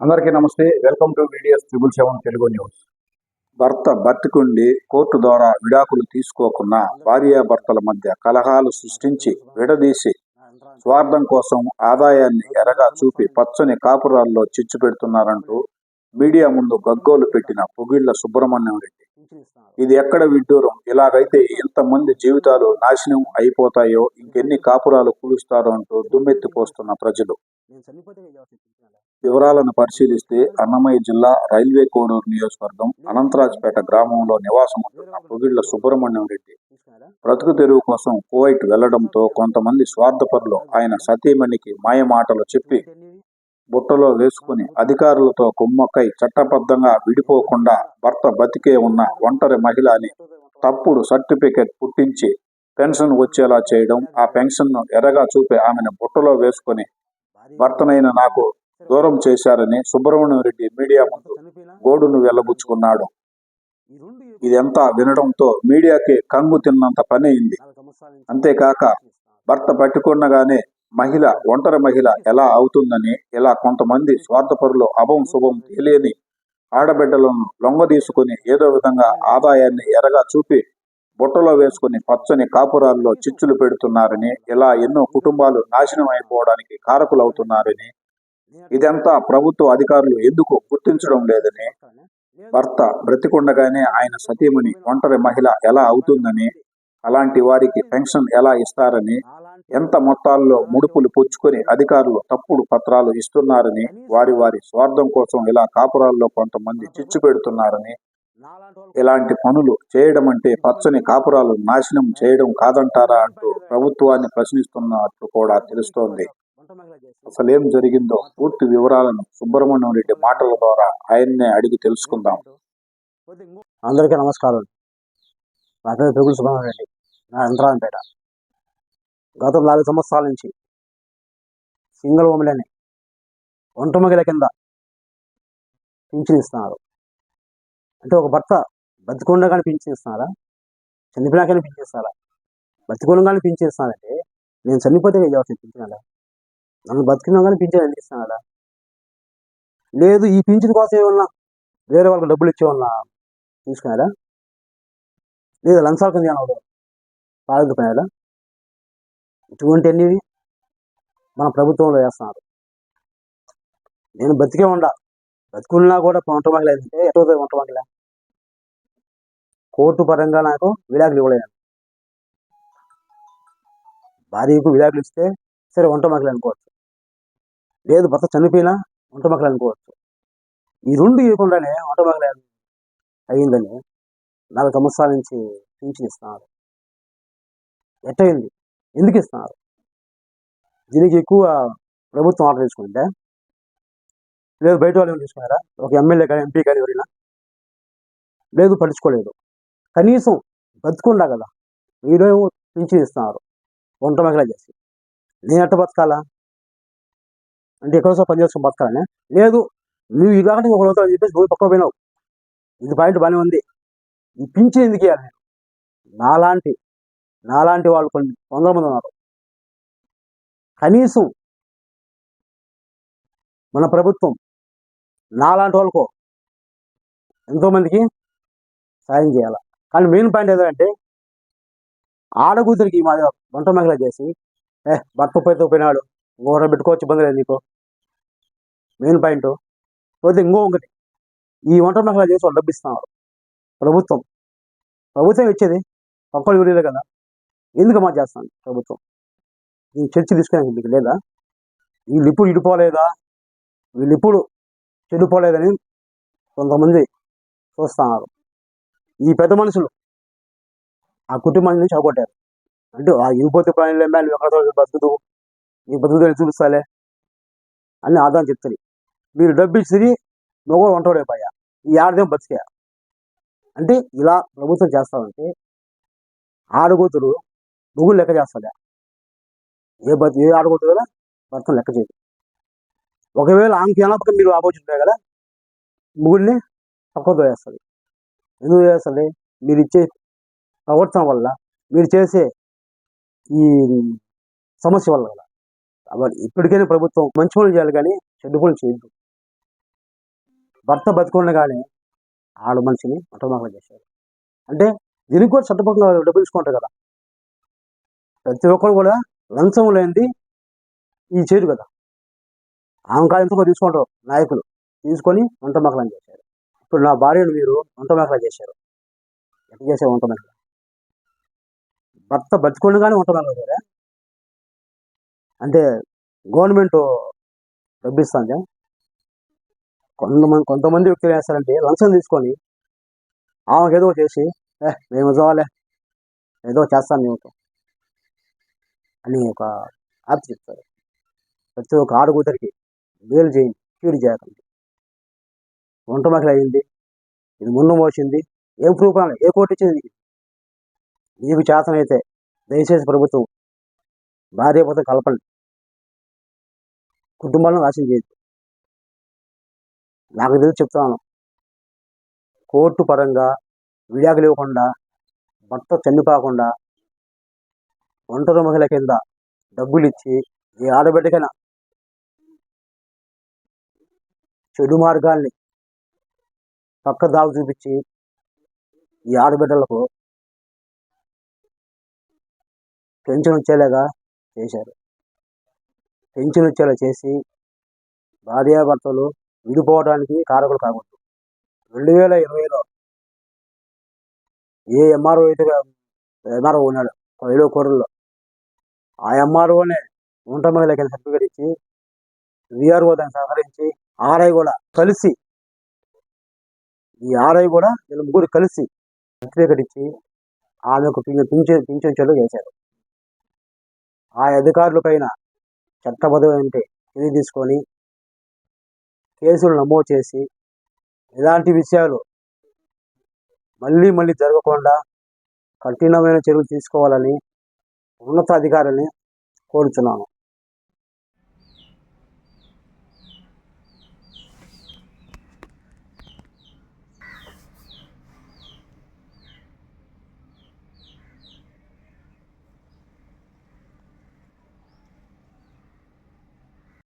అందరికీ నమస్తే. Welcome to videos triple seven Telugu news. భర్త బతికుండి కోర్టు ద్వారా విడాకులు తీసుకోకున్న భార్యాభర్తల మధ్య కలహాలు సృష్టించి విడదీసి స్వార్థం కోసం ఆదాయాన్ని ఎరగా చూపి పచ్చని కాపురాల్లో చిచ్చు పెడుతున్నారంటూ మీడియా ముందు గగ్గోలు పెట్టిన పొగిళ్ళ సుబ్రహ్మణ్యం రెడ్డి. ఇది ఎక్కడ విడ్డూరం? ఇలాగైతే ఎంతమంది జీవితాలు నాశనం అయిపోతాయో ఇంకెన్ని కాపురాలు కూలుస్తారో అంటూ దుమ్మెత్తిపోస్తున్న ప్రజలు. వివరాలను పరిశీలిస్తే అన్నమయ్య జిల్లా రైల్వే కోడూరు నియోజకవర్గం అనంతరాజ్పేట గ్రామంలో నివాసం ఉంటున్న పొగిళ్ళ సుబ్రహ్మణ్యం రెడ్డి. బ్రతుకు తెరువు కోసం కువైట్ వెళ్ళడంతో కొంతమంది స్వార్థపరులు ఆయన సతీమణికి మాయమాటలు చెప్పి బుట్టలో వేసుకుని అధికారులతో కుమ్మక్కై చట్టబద్ధంగా విడిపోకుండా భర్త బతికే ఉన్న ఒంటరి మహిళ అని తప్పుడు సర్టిఫికెట్ పుట్టించి పెన్షన్ వచ్చేలా చేయడం ఆ పెన్షన్ను ఎర్రగా చూపి ఆమెను బుట్టలో వేసుకుని భర్తనైన నాకు దూరం చేశారని సుబ్రహ్మణ్యం రెడ్డి మీడియా ముందు గోడును వెల్లబుచ్చుకున్నాడు ఇదంతా వినడంతో మీడియాకి కంగు తిన్నంత పని అయింది. అంతేకాక భర్త పట్టుకున్నగానే మహిళ ఒంటరి మహిళ ఎలా అవుతుందని ఇలా కొంతమంది స్వార్థపరులు అభం శుభం తెలియని ఆడబిడ్డలను లొంగదీసుకుని ఏదో విధంగా ఆదాయాన్ని ఎరగా చూపి బుట్టలో వేసుకుని పచ్చని కాపురాల్లో చిచ్చులు పెడుతున్నారని ఇలా ఎన్నో కుటుంబాలు నాశనం అయిపోవడానికి కారకులవుతున్నారని ఇదంతా ప్రభుత్వ అధికారులు ఎందుకు గుర్తించడం లేదని భర్త బ్రతికుండగానే ఆయన సతీమణి ఒంటరి మహిళ ఎలా అవుతుందని అలాంటి వారికి పెన్షన్ ఎలా ఇస్తారని ఎంత మొత్తాల్లో ముడుపులు పుచ్చుకొని అధికారులు తప్పుడు పత్రాలు ఇస్తున్నారని వారి వారి స్వార్థం కోసం ఇలా కాపురాల్లో కొంతమంది చిచ్చు పెడుతున్నారని ఇలాంటి పనులు చేయడం అంటే పచ్చని కాపురాలు నాశనం చేయడం కాదంటారా అంటూ ప్రభుత్వాన్ని ప్రశ్నిస్తున్నట్లు కూడా తెలుస్తోంది. అసలేం జరిగిందో? పూర్తి వివరాలను సుబ్రహ్మణ్యం రెడ్డి మాటల ద్వారా ఆయన్నే అడిగి తెలుసుకుందాం. అందరికీ నమస్కారం. నా పేరు పెగులు సుబ్రహ్మణ్యం రెడ్డి. నా యంత్రాంపేట గత నాలుగు సంవత్సరాల నుంచి సింగిల్ ఉమెన్ ఒంట మగిల కింద పింఛన్ ఇస్తున్నారు అంటే ఒక భర్త బతికుండగానే పింఛన్ ఇస్తున్నారా చనిపోయినాకనే పింఛన్ ఇస్తారా బతికుండగానే పింఛన్ ఇస్తున్నారంటే నేను చనిపోతే ఇవ్వాల్సిన పింఛన్ నన్ను బతికినా కానీ పింఛన్ ఎందుకు కదా. లేదు ఈ పింఛన్ కోసం ఏమన్నా వేరే వాళ్ళకి డబ్బులు ఇచ్చేమన్నా తీసుకున్నారా? లేదా లంచాల కింద ఏమన్నా పాల్గొపోయారా ఇటువంటి అన్నివి మన ప్రభుత్వంలో వేస్తున్నారు. నేను బతికే ఉండ. బతుకున్నా కూడా వంట మహిళ ఎటువంటి ఎటో వంట కోర్టు పరంగా నాకు విడాకులు ఇవ్వలేదు. భార్యకు విడాకులు ఇస్తే సరే వంట మహిళ అనుకోవచ్చు లేదు భర్త చనిపోయినా వంట మహిళ అనుకోవచ్చు. ఈ రెండు ఇవ్వకుండానే వంట మహిళ అయ్యిందని నాలుగు సంవత్సరాల నుంచి పింఛన్ ఇస్తున్నారు. ఎట్టయింది? ఎందుకు ఇస్తున్నారు? దీనికి ఎక్కువ ప్రభుత్వం ఆర్డర్ తీసుకుంటే లేదు బయట వాళ్ళు తీసుకున్నారా? ఒక ఎమ్మెల్యే కానీ ఎంపీ కానీ ఎవరైనా లేదు పట్టించుకోలేదు. కనీసం బతుకుండా కదా వీరేమో పింఛన్ ఇస్తున్నారు వంట మహిళ చేసి. నేను ఎట్ట బతకాలా? అంటే ఎక్కడో పని చేసుకుని బతకాలనే లేదు నువ్వు ఇలాంటి ఒకరు అవుతావు అని చెప్పేసి నువ్వు పక్కన పోయినావు. ఇది పాయింట్ బాగానే ఉంది. ఈ పింఛన్ ఎందుకు ఇవ్వాలి నేను? నాలాంటి నాలాంటి వాళ్ళు కొన్ని వందల మంది ఉన్నారు. కనీసం మన ప్రభుత్వం నాలాంటి వాళ్ళకు ఎంతోమందికి సాయం చేయాలి? కానీ మెయిన్ పాయింట్ ఏంటంటే ఆడకూతురికి మా వంట మహిళ చేసి ఏ భర్త పోయితే పోయినాడు. ఇంకొకటి పెట్టుకోవచ్చు ఇబ్బంది లేదు నీకు. మెయిన్ పాయింట్ పోతే ఇంకో ఒకటి. ఈ వంట మహిళ చేసి వాళ్ళు డబ్బిస్తున్నారు ప్రభుత్వం. ప్రభుత్వం ఇచ్చేది పక్కలు ఊరిలే కదా. ఎందుకు మా చేస్తాను ప్రభుత్వం? ఈ చర్చి తీసుకునే మీకు లేదా? వీళ్ళు ఇప్పుడు ఇడిపోలేదా? వీళ్ళు ఇప్పుడు చెడిపోలేదని కొంతమంది చూస్తున్నారు. ఈ పెద్ద మనుషులు ఆ కుటుంబాన్ని నుంచి అవగొట్టారు అంటే ఆ ఇగిపోతే ప్రాణులు ఎమ్మెల్యే ఎక్కడ బతుకుతూ నీ బతుకుదని చూపిస్తాలే అని ఆదాయం చెప్తుంది. మీరు డబ్బు ఇచ్చి నువ్వు కూడా వంటోడైపోయా ఈ ఆడదేం బతికా. అంటే ఇలా ప్రభుత్వం చేస్తామంటే ఆడగూతురు నువ్వు లెక్క చేస్తాడా ఏ బతి ఏ ఆడగోతులు కదా భర్తను లెక్క చేయదు. ఒకవేళ ఆమెకి ఎనపక మీరు ఆపోజిట్ కదా ముగ్గురిని పక్క వేస్తుంది ఎందుకు చేస్తుంది మీరు ఇచ్చే ప్రవర్తన వల్ల మీరు చేసే ఈ సమస్య వల్ల కదా. ఇప్పటికైనా ప్రభుత్వం మంచి పనులు చేయాలి కానీ చెడ్డు పనులు చేయొద్దు. భర్త బతుకుండగానే ఆడ మనిషిని మటమాకలు చేశారు అంటే దీనికి కూడా చట్టపరంగా డబ్బులు తీసుకుంటారు కదా. ప్రతి ఒక్కరు కూడా లంచం లేనిది ఈ చేయరు కదా. ఆమె కాయంతో తీసుకుంటారు నాయకులు? తీసుకొని వంట మకలం చేశారు. ఇప్పుడు నా భార్యను మీరు వంట మకలం చేశారు. ఎట్లా చేశారు వంట మకలం భర్త బతుకుండగానే వంట మకలం చేశారా? అంటే గవర్నమెంట్ డబ్బిస్తుంది కొంతమంది కొంతమంది వ్యక్తులు వేస్తారంటే లంచం తీసుకొని ఆమెకు ఏదో చేసి ఏ మేము చదవాలే ఏదో చేస్తాను మేము. అని ఒక ఆర్త చెప్తారు. ప్రతి ఒక్క ఆడకూతురికి మేలు చేయండి కీడు చేయకండి. వంట మహిళ అయింది ఇది ముందు మోసింది ఏం ప్రూఫ్ ఏ కోర్టు ఇచ్చింది నీకు? నీకు చేతనైతే దయచేసి ప్రభుత్వం భార్య పోతే కలపండి. కుటుంబాలను నాశనం చేయదు నాకు తెలిసి చెప్తున్నాను. కోర్టు పరంగా విడాకులు ఇవ్వకుండా భర్త చనిపోకుండా ఒంటరి మహిళ కింద డబ్బులు ఇచ్చి ఏ ఆడబిడ్డకైనా చెడు మార్గాల్ని పక్క దాగు చూపించి ఈ ఆడబిడ్డలకు పెన్షన్ వచ్చేలాగా చేశారు పెన్షన్ వచ్చేలా చేసి భార్యాభర్తలు విడిపోవడానికి కారకులు కాకూడదు రెండు వేల ఇరవైలో ఏ ఎంఆర్ఓ అయితే ఎంఆర్ఓ ఉన్నాడు ఏడో కోడల్లో ఆ ఎంఆర్ఓనే వంట మహిళకి సర్టిఫికేట్ ఇచ్చి విఆర్ఓ దాన్ని సహకరించి ఆర్ఐ కూడా కలిసి ఈ ఆర్ఐ కూడా వీళ్ళ ముగ్గురు కలిసి సర్టిఫికేట్ ఇచ్చి ఆమెకు పింఛన్ పింఛన్లు చేశారు ఆ అధికారుల పైన చట్టబద్ధమైన చర్య తీసుకొని కేసులు నమోదు చేసి ఇలాంటి విషయాలు మళ్ళీ మళ్ళీ జరగకుండా కఠినమైన చర్యలు తీసుకోవాలని ఉన్నతాధికారులని కోరుచున్నాను.